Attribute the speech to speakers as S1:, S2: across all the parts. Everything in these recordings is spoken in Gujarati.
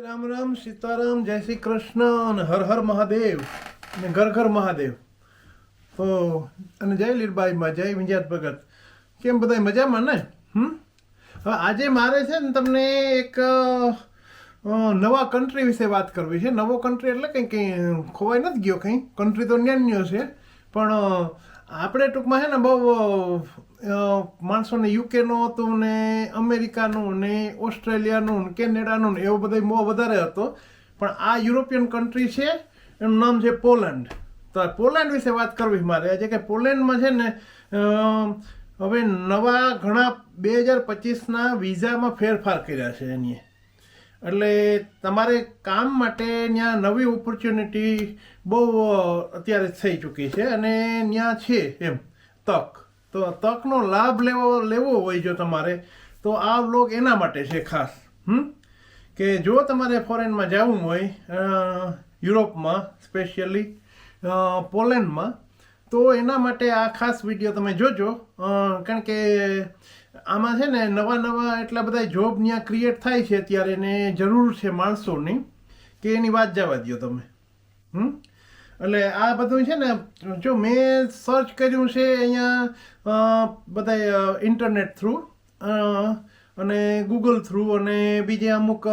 S1: રામ રામ સીતારામ જય શ્રી કૃષ્ણ અને હર હર મહાદેવ અને ઘર ઘર મહાદેવ તો અને જય લીરબાઈમાં જય વિંજાત ભગત. કેમ બધા મજામાં ને? હમ? હવે આજે મારે છે ને તમને એક નવા કન્ટ્રી વિશે વાત કરવી છે. નવો કન્ટ્રી એટલે કંઈ કંઈ ખોવાઈ નથી ગયો કંઈ. કન્ટ્રી તો ન્યાન્યો છે. પણ આપણે ટૂંકમાં છે ને બહુ માણસોને યુકેનો હતું ને અમેરિકાનું ને ઓસ્ટ્રેલિયાનું ને કેનેડાનું ને એવો બધો બહુ વધારે હતો. પણ આ યુરોપિયન કન્ટ્રી છે, એનું નામ છે પોલેન્ડ. તો પોલેન્ડ વિશે વાત કરવી મારે આજે કે પોલેન્ડમાં છે ને હવે નવા ઘણા બે હજાર પચીસના વિઝામાં ફેરફાર કર્યા છે એની. એટલે તમારે કામ માટે ત્યાં નવી ઓપોર્ચ્યુનિટી બહુ અત્યારે થઈ ચૂકી છે અને ત્યાં છે એમ, તક. તો તકનો લાભ લેવો લેવો હોય જો તમારે, તો આ વ્લોગ એના માટે છે ખાસ, હમ? કે જો તમારે ફોરેનમાં જવું હોય યુરોપમાં સ્પેશિયલી પોલેન્ડમાં, તો એના માટે આ ખાસ વીડિયો તમે જોજો કારણ કે આમાં છે ને નવા નવા એટલા બધા જોબ ત્યાં ક્રિએટ થાય છે અત્યારે એને જરૂર છે માણસોની કે એની વાત જવા દો તમે. હમ? એટલે આ બધું છે ને, જો મેં સર્ચ કર્યું છે અહીંયા બધા ઇન્ટરનેટ થ્રુ અને ગૂગલ થ્રુ અને બીજે અમુક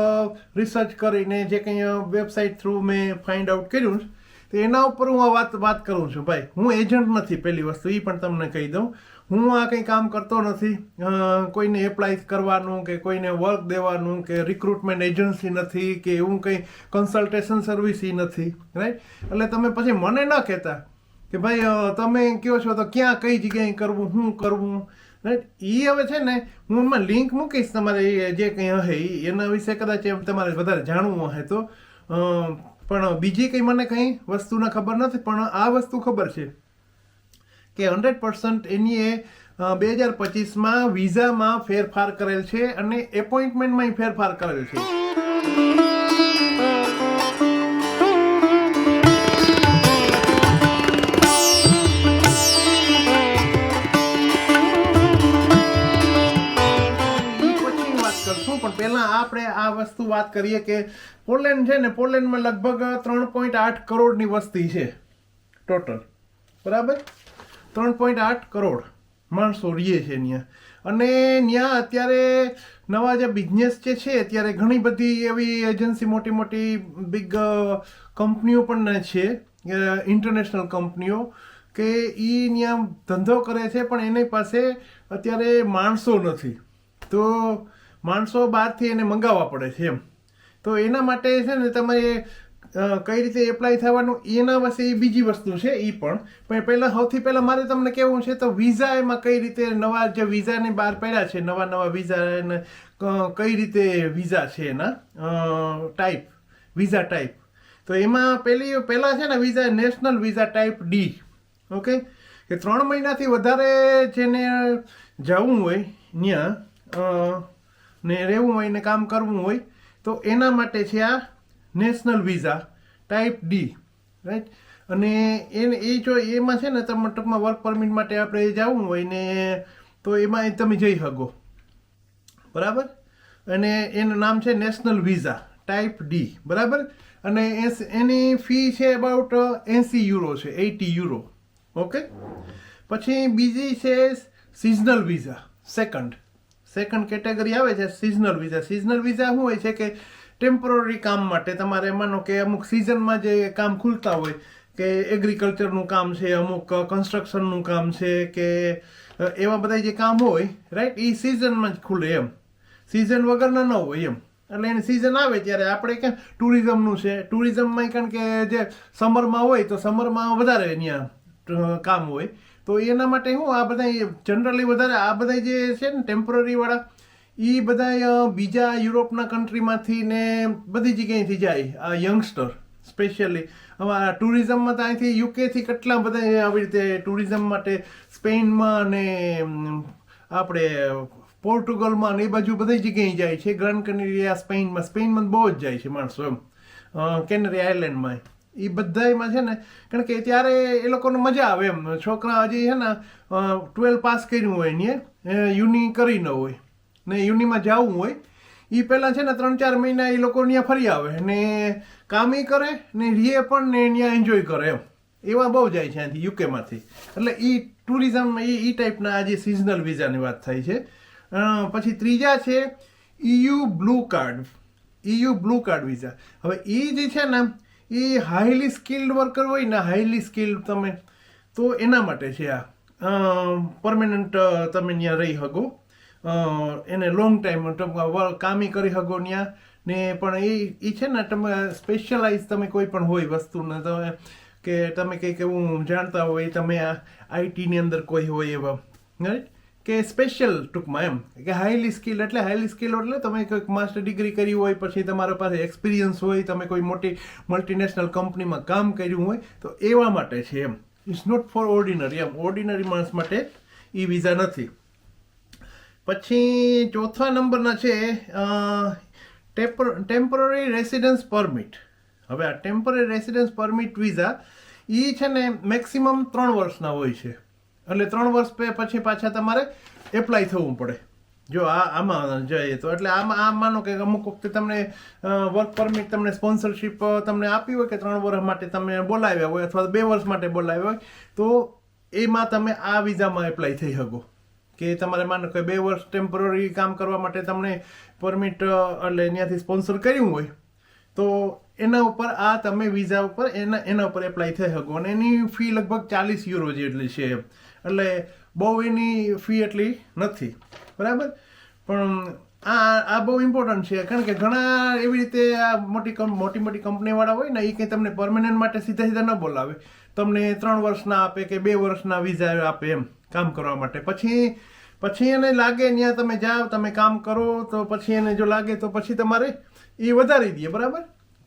S1: રિસર્ચ કરીને જે કંઈ વેબસાઇટ થ્રુ મેં ફાઇન્ડ આઉટ કર્યું તો એના ઉપર હું આ વાત વાત કરું છું. ભાઈ, હું એજન્ટ નથી પહેલી વસ્તુ એ પણ તમને કહી દઉં. હું આ કંઈ કામ કરતો નથી. કોઈને એપ્લાય કરવાનું કે કોઈને વર્ક દેવાનું કે રિક્રુટમેન્ટ એજન્સી નથી કે એવું કંઈ કન્સલ્ટેશન સર્વિસ નથી રાઈટ એટલે તમે પછી મને ન કહેતા કે ભાઈ તમે કહો છો તો ક્યાં કઈ જગ્યાએ કરવું શું કરવું રાઈટ એ હવે છે ને હું એમાં લિંક મૂકીશ તમારે જે કંઈ હશે એના વિશે કદાચ એમ તમારે વધારે જાણવું હશે તો. પણ બીજી કંઈ મને કંઈ વસ્તુના ખબર નથી, પણ આ વસ્તુ ખબર છે. કે હંડ્રેડ પર્સન્ટ એની એ બે હજાર પચીસમાં વિઝામાં ફેરફાર કરેલ છે અને એપોઇન્ટમેન્ટમાં ફેરફાર કરેલ છે. પહેલા આપણે આ વસ્તુ વાત કરીએ કે પોલેન્ડ છે ને, પોલેન્ડમાં લગભગ ત્રણ પોઈન્ટ આઠ કરોડની વસ્તી છે, ટોટલ. બરાબર? ત્રણ પોઈન્ટ આઠ કરોડ માણસો રહીએ છે ત્યાં અને ત્યાં અત્યારે નવા જે બિઝનેસ જે છે, અત્યારે ઘણી બધી એવી એજન્સી મોટી મોટી બિગ કંપનીઓ પણ છે ઇન્ટરનેશનલ કંપનીઓ, કે એ ત્યાં ધંધો કરે છે, પણ એની પાસે અત્યારે માણસો નથી. તો માણસો બહારથી એને મંગાવવા પડે છે એમ. તો એના માટે છે ને તમે કઈ રીતે એપ્લાય થવાનું, એના વિશે એ બીજી વસ્તુ છે એ પણ. પણ પહેલાં, સૌથી પહેલાં મારે તમને કહેવું છે, તો વિઝા એમાં કઈ રીતે નવા જે વિઝાની બહાર પડ્યા છે, નવા નવા વિઝા એને કઈ રીતે વિઝા છે એના ટાઈપ વિઝા ટાઈપ તો એમાં પહેલી પહેલાં છે ને visa national visa type D okay કે ત્રણ મહિનાથી વધારે જેને જવું હોય ત્યાં ને રહેવું હોય ને કામ કરવું હોય, તો એના માટે છે આ national visa, type D right અને એને એ જો એમાં છે ને તમે ટૂંકમાં વર્ક પરમિટ માટે આપણે જવું હોય ને, તો એમાં તમે જઈ શકો. બરાબર? અને એનું નામ છે નેશનલ વિઝા, ટાઈપ ડી, બરાબર? અને એની ફી છે અબાઉટ એંસી યુરો છે, એટી યુરો. ઓકે? પછી બીજી છે seasonal visa second second category આવે છે, સિઝનલ વિઝા. સિઝનલ વિઝા શું હોય છે કે ટેમ્પરરી કામ માટે તમારે માનો કે અમુક સિઝનમાં જે કામ ખુલતા હોય, કે એગ્રીકલ્ચરનું કામ છે, અમુક કન્સ્ટ્રક્શનનું કામ છે, કે એવા બધા જે કામ હોય રાઈટ એ સિઝનમાં જ ખુલે એમ. સિઝન વગરના ન હોય એમ. એટલે એની સિઝન આવે ત્યારે આપણે કે ટુરિઝમનું છે. ટુરિઝમમાં કારણ કે જે સમરમાં હોય તો સમરમાં વધારે ત્યાં કામ હોય. તો એના માટે શું આ બધા જનરલી વધારે આ બધા જે છે ને ટેમ્પરરી વાળા એ બધા બીજા યુરોપના કન્ટ્રીમાંથી ને બધી જગ્યાએથી જાય, આ યંગસ્ટર સ્પેશિયલી હવે આ ટુરિઝમમાં તો અહીંથી યુકેથી કેટલા બધા આવી રીતે ટુરિઝમ માટે સ્પેનમાં ને આપણે પોર્ટુગલમાં ને એ બાજુ બધી જગ્યાએ જાય છે. ગ્રાન્ડ કનેરિયા સ્પેનમાં. સ્પેનમાં બહુ જ જાય છે માણસો એમ. કેનરી આઇલેન્ડમાં. એ બધામાં છે ને, કારણ કે ત્યારે એ લોકોને મજા આવે એમ. છોકરા હજી છે ને ટ્વેલ્વ પાસ કર્યું હોય ને યુની કરી ન હોય. ને યુનિમાં જવું હોય એ પહેલાં છે ને ત્રણ ચાર મહિના એ લોકો ત્યાં ફરી આવે ને કામ એ કરે ને રીએ પણ ને ત્યાં એન્જોય કરે એમ. એવા બહુ જાય છે અહીંથી યુકેમાંથી એટલે એ ટુરિઝમ એ એ ટાઈપના આજે સિઝનલ વિઝાની વાત થાય છે. પછી ત્રીજા છે EU blue card EU blue card visa હવે એ જે છે ને એ હાઈલી સ્કિલ્ડ વર્કર હોય ને હાઈલી સ્કિલ્ડ તમે, તો એના માટે છે આ. પરમેનન્ટ તમે ત્યાં રહી શકો. એને લોંગ ટાઈમ કામી કરી શકો ત્યાં ને પણ એ એ છે ને તમે સ્પેશિયલાઇઝ તમે કોઈ પણ હોય વસ્તુને તમે કે તમે કંઈક એવું જાણતા હોય તમે આ આઈટીની અંદર કોઈ હોય એવા. રાઈટ કે સ્પેશિયલ ટૂંકમાં એમ. કે હાઈલી સ્કિલ એટલે હાઈલી સ્કિલ એટલે તમે કોઈક માસ્ટર ડિગ્રી કરી હોય, પછી તમારા પાસે એક્સપિરિયન્સ હોય, તમે કોઈ મોટી મલ્ટીનેશનલ કંપનીમાં કામ કર્યું હોય, તો એવા માટે છે એમ. ઇટ્સ નોટ ફોર ઓર્ડિનરી એમ. ઓર્ડિનરી માણસ માટે એ વિઝા નથી. પછી ચોથા નંબરના છે ટેમ્પરરી રેસિડન્સ પરમિટ. હવે આ ટેમ્પરરી રેસિડન્સ પરમિટ વિઝા એ છે ને મેક્સિમમ ત્રણ વર્ષના હોય છે. એટલે ત્રણ વર્ષ પછી પાછા તમારે એપ્લાય થવું પડે. જો આ, આમાં જઈએ તો. એટલે આમાં, આ માનો કે અમુક વખતે તમને વર્ક પરમિટ તમને સ્પોન્સરશિપ તમને આપી હોય કે ત્રણ વર્ષ માટે તમે બોલાવ્યા હોય અથવા બે વર્ષ માટે બોલાવ્યા હોય, તો એમાં તમે આ વિઝામાં એપ્લાય થઈ શકો. કે તમારે માનો કે બે વર્ષ ટેમ્પરરી કામ કરવા માટે તમને પરમિટ એટલે ત્યાંથી સ્પોન્સર કર્યું હોય, તો એના ઉપર આ તમે વિઝા ઉપર એના એના ઉપર એપ્લાય થઈ શકો. અને એની ફી લગભગ ચાલીસ યુરો જેટલી છે. એટલે બહુ એની ફી એટલી નથી. બરાબર? પણ આ આ બહુ ઇમ્પોર્ટન્ટ છે. કારણ કે ઘણા એવી રીતે આ મોટી મોટી મોટી કંપનીવાળા હોય ને એ કંઈ તમને પરમેનન્ટ માટે સીધા સીધા ન બોલાવે. તમને ત્રણ વર્ષના આપે કે બે વર્ષના વિઝા આપે એમ. કામ કરવા માટે. પછી પછી એને લાગે ત્યાં તમે જાઓ, તમે કામ કરો, તો પછી એને જો લાગે, તો પછી તમારે એ વધારી દઈએ, બરાબર?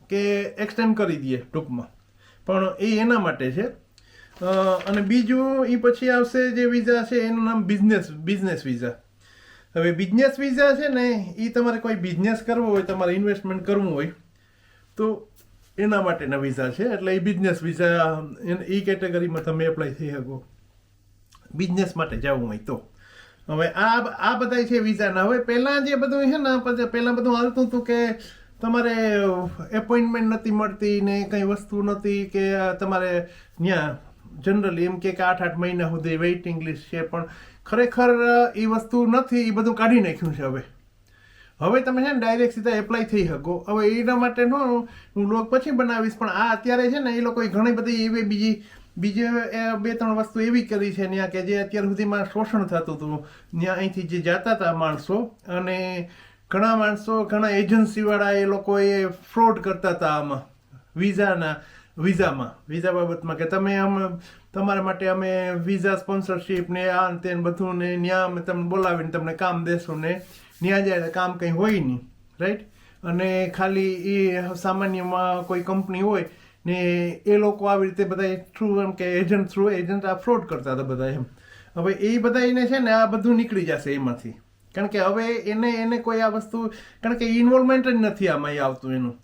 S1: કે એક્સટેન્ડ કરી દઈએ ટૂંકમાં. પણ એ એના માટે છે. અને બીજું એ પછી આવશે જે વિઝા છે, એનું નામ બિઝનેસ બિઝનેસ વિઝા હવે બિઝનેસ વિઝા છે ને એ તમારે કોઈ બિઝનેસ કરવો હોય, તમારે ઇન્વેસ્ટમેન્ટ કરવું હોય, તો એના માટેના વિઝા છે. એટલે એ બિઝનેસ વિઝા એ કેટેગરીમાં તમે એપ્લાય થઈ શકો. બિઝનેસ માટે જવું હોય તો. હવે આ આ બધા છે વિઝાના હવે પહેલાં જે બધું છે ને પહેલાં બધું હાલતું હતું કે તમારે એપોઇન્ટમેન્ટ નથી મળતી ને કંઈ વસ્તુ નથી કે તમારે ત્યાં જનરલી એમ કે આઠ આઠ મહિના સુધી વેઇટિંગ લિસ્ટ છે, પણ ખરેખર એ વસ્તુ નથી એ બધું કાઢી નાખ્યું છે હવે. હવે તમે છે ને ડાયરેક્ટ સીધા એપ્લાય થઈ શકો. હવે એના માટે નો હું લોક પછી બનાવીશ, પણ આ અત્યારે છે ને, એ લોકોએ ઘણી બધી એવી બીજી બીજી બે ત્રણ વસ્તુ એવી કરી છે ત્યાં કે જે અત્યાર સુધીમાં શોષણ થતું હતું. ત્યાં અહીંથી જે જતા હતા માણસો અને ઘણા માણસો, ઘણા એજન્સીવાળા એ લોકોએ ફ્રોડ કરતા હતા આમાં, વિઝાના, વિઝામાં. વિઝા બાબતમાં કે તમે આમ, તમારા માટે અમે વિઝા સ્પોન્સરશિપ ને આ તે બધું ને ત્યાં અમે તમને બોલાવીને તમને કામ દેશું ને ત્યાં જાય કામ કંઈ હોય નહીં. રાઈટ અને ખાલી એ સામાન્યમાં કોઈ કંપની હોય ને એ લોકો આવી રીતે બધા થ્રુ એમ કે એજન્ટ થ્રુ એજન્ટ આ ફ્રોડ કરતા હતા બધા એમ. હવે એ બધા એને છે ને આ બધું નીકળી જશે એમાંથી. કારણ કે હવે એને એને કોઈ આ વસ્તુ, કારણ કે ઇન્વોલ્વમેન્ટ જ નથી આમાં આવતું એનું.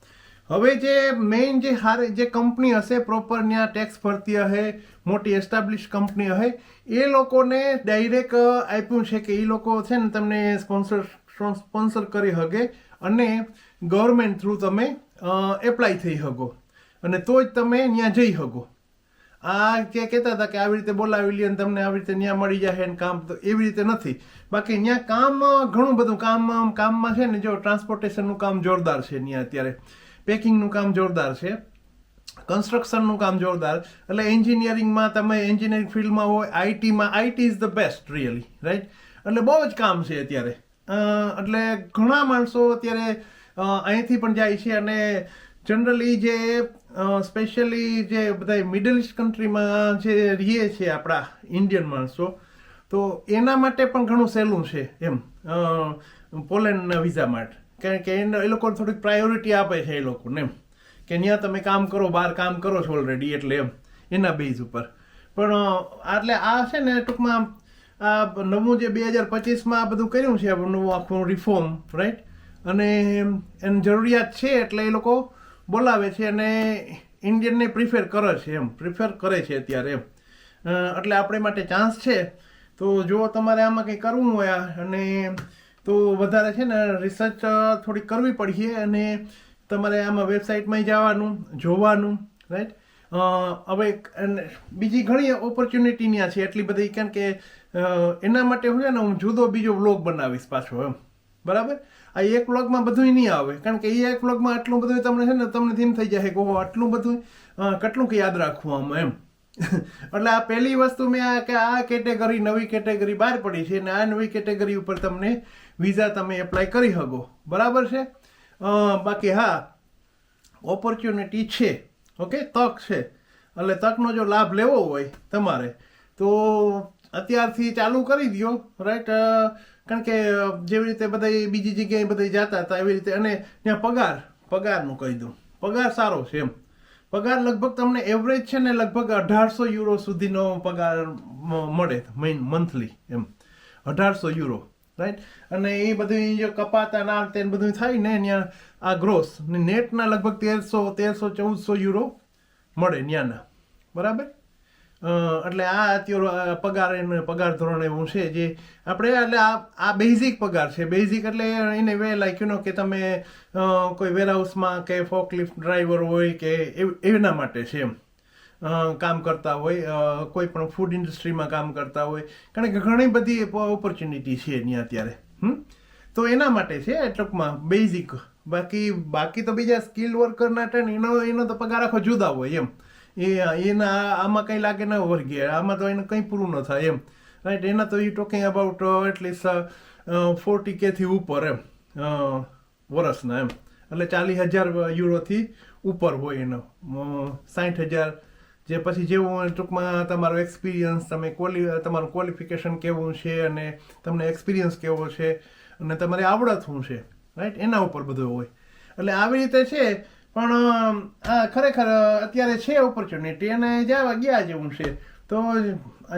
S1: હવે જે મેઇન જે હારે, જે કંપની હશે પ્રોપર ત્યાં ટેક્સ ભરતી હશે, મોટી એસ્ટાબ્લિશ કંપની હશે, એ લોકોને ડાયરેક્ટ આપ્યું છે કે એ લોકો છે ને તમને સ્પોન્સર સ્પોન્સર કરી શકે અને ગવર્મેન્ટ થ્રુ તમે એપ્લાય થઈ શકો અને તો જ તમે ત્યાં જઈ શકો. આ કે, કહેતા હતા કે આવી રીતે બોલાવી લઈએ તમને આવી રીતે ત્યાં મળી જાય ને કામ તો એવી રીતે નથી. બાકી ત્યાં કામ ઘણું બધું કામ કામમાં છે ને, જો ટ્રાન્સપોર્ટેશનનું કામ જોરદાર છે ત્યાં અત્યારે. પેકિંગનું કામ જોરદાર છે. કન્સ્ટ્રક્શનનું કામ જોરદાર. એટલે એન્જિનિયરિંગમાં તમે એન્જિનિયરિંગ ફિલ્ડમાં હોય આઈટીમાં IT is the best really right એટલે બહુ જ કામ છે અત્યારે. એટલે ઘણા માણસો અત્યારે અહીંથી પણ જાય છે અને જનરલી જે સ્પેશિયલી જે બધા મિડલ ઇસ્ટ કન્ટ્રીમાં જે રહીએ છે આપણા ઇન્ડિયન માણસો, તો એના માટે પણ ઘણું સહેલું છે એમ. પોલેન્ડના વિઝા માટે. કારણ કે એ લોકો થોડીક પ્રાયોરિટી આપે છે એ લોકોને એમ. કે ત્યાં તમે કામ કરો, બહાર કામ કરો છો ઓલરેડી એટલે એમ. એના બેઝ ઉપર. પણ એટલે આ છે ને ટૂંકમાં, આ નવું જે બે હજાર પચીસમાં આ બધું કર્યું છે નવું આખું રિફોર્મ રાઈટ અને એની જરૂરિયાત છે એટલે એ લોકો બોલાવે છે અને ઇન્ડિયનને પ્રિફેર કરે છે એમ પ્રિફેર કરે છે અત્યારે એમ. એટલે આપણે માટે ચાન્સ છે. તો જો તમારે આમાં કંઈ કરવું હોય અને તો વધારે છે ને રિસર્ચ થોડી કરવી પડશે અને તમારે આમાં વેબસાઇટમાં જવાનું, જોવાનું રાઈટ હવે બીજી ઘણી ઓપોર્ચ્યુનિટી ત્યાં છે. એટલી બધી કારણ કે એના માટે હું છે ને હું જુદો બીજો વ્લોગ બનાવીશ પાછો એમ. બરાબર? આ એક વ્લોગમાં બધું નહીં આવે. કારણ કે એ એક વ્લોગમાં આટલું બધું તમને છે ને, તમને થીમ થઈ જાય કે ઓહો, આટલું બધું કેટલું કે યાદ રાખવું આમ, એમ. એટલે આ પહેલી વસ્તુ મેં આ કે આ કેટેગરી નવી કેટેગરી બહાર પડી છે અને આ નવી કેટેગરી ઉપર તમને વિઝા તમે એપ્લાય કરી શકો. બરાબર છે? બાકી હા ઓપોર્ચ્યુનિટી છે. ઓકે તક છે. એટલે તકનો જો લાભ લેવો હોય તમારે, તો અત્યારથી ચાલુ કરી દો રાઈટ કારણ કે જેવી રીતે બધા બીજી જગ્યાએ બધા જતા હતા, એવી રીતે અને ત્યાં પગાર, પગારનું કહી દઉં. પગાર સારો છે એમ. પગાર લગભગ તમને એવરેજ છે ને લગભગ અઢારસો યુરો સુધીનો પગાર મળે મહિન મંથલી એમ. અઢારસો યુરો રાઈટ અને એ બધું જે કપાતા ના તે બધું થાય ને ત્યાં આ ગ્રોસ ને નેટના લગભગ તેરસો તેરસો ચૌદસો યુરો મળે ત્યાંના. બરાબર? એટલે આ અત્યારે પગાર એને, પગાર ધોરણ એવું છે જે આપણે, એટલે આ આ બેઝિક પગાર છે. બેઝિક એટલે એને વે લાઈક યુ નો કે તમે કોઈ વેરહાઉસમાં કે ફોકલિફ્ટ ડ્રાઈવર હોય કે એના માટે છે એમ. કામ કરતા હોય કોઈ પણ ફૂડ ઇન્ડસ્ટ્રીમાં કામ કરતા હોય. કારણ કે ઘણી બધી ઓપોર્ચ્યુનિટી છે એની અત્યારે તો એના માટે છે એ ટૂંકમાં બેઝિક બાકી બાકી તો બીજા સ્કિલ વર્કરના છે ને એનો એનો તો પગાર આખો જુદા હોય એમ. એ, એના, આમાં કંઈ લાગે ન વર્ગીય આમાં તો એને કંઈ પૂરું ન થાય એમ. રાઈટ એના તો you talking about at least forty કેથી ઉપર એમ. વરસના વર્ષના એમ. એટલે ચાલીસ હજાર યુરોથી ઉપર હોય એનો. સાઠ હજાર જે પછી જેવું ટૂંકમાં તમારો એક્સપિરિયન્સ તમે ક્વોલિ તમારું ક્વોલિફિકેશન કેવું છે અને તમને એક્સપિરિયન્સ કેવો છે અને તમારી આવડત શું છે. રાઈટ એના ઉપર બધું હોય. એટલે આવી રીતે છે પણ ખરેખર અત્યારે છે ઓપોર્ચ્યુનિટી અને જવા ગયા જેવું છે. તો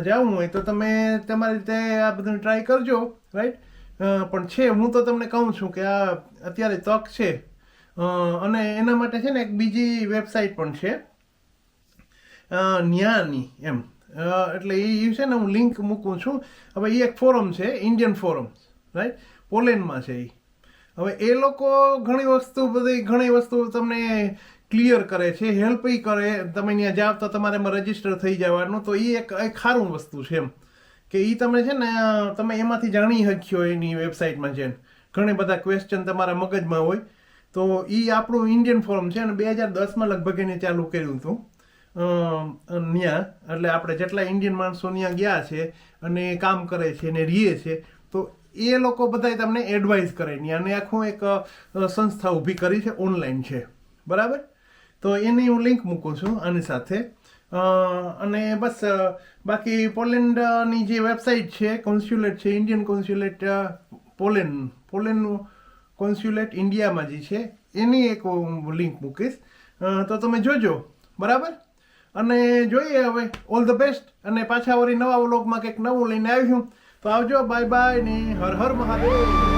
S1: જવું હોય તો તમે તમારી રીતે આ બધું ટ્રાય કરજો રાઈટ પણ છે, હું તો તમને કહું છું કે આ અત્યારે તક છે. અને એના માટે છે ને એક બીજી વેબસાઇટ પણ છે. ન્યાની એમ. એટલે એ છે ને હું લિંક મૂકું છું. હવે એ એક ફોરમ છે ઇન્ડિયન ફોરમ રાઈટ પોલેન્ડમાં છે એ હવે એ લોકો ઘણી વસ્તુ બધી, ઘણી વસ્તુ તમને ક્લિયર કરે છે હેલ્પ કરે. તમે ત્યાં જાઓ તો તમારે એમાં રજિસ્ટર થઈ જવાનું. તો એ એક ખારું વસ્તુ છે એમ. કે એ તમે છે ને, તમે એમાંથી જાણી શક્યો એની વેબસાઇટમાં છે ઘણા બધા ક્વેશ્ચન તમારા મગજમાં હોય. તો એ આપણું ઇન્ડિયન ફોરમ છે અને બે હજાર દસમાં લગભગ એને ચાલુ કર્યું હતું. ત્યાં એટલે આપણે જેટલા ઇન્ડિયન માણસો ત્યાં ગયા છે અને કામ કરે છે અને રીએ છે, તો એ લોકો બધા તમને એડવાઇસ કરે. ત્યાં અને આખું એક સંસ્થા ઊભી કરી છે ઓનલાઈન છે. બરાબર? તો એની હું લિંક મૂકું છું આની સાથે. અને બસ બાકી પોલેન્ડની જે વેબસાઇટ છે કોન્સ્યુલેટ છે ઇન્ડિયન કોન્સ્યુલેટ પોલેન્ડ પોલેન્ડનું કોન્સ્યુલેટ ઇન્ડિયામાં જે છે, એની એક લિંક મૂકીશ. તો તમે જોજો. બરાબર? અને જોઈએ હવે. ઓલ ધ બેસ્ટ અને પાછા વળી નવા વ્લોગમાં કંઈક નવું લઈને આવ્યું. તો આવજો બાય બાય ને હર હર મહાદેવ.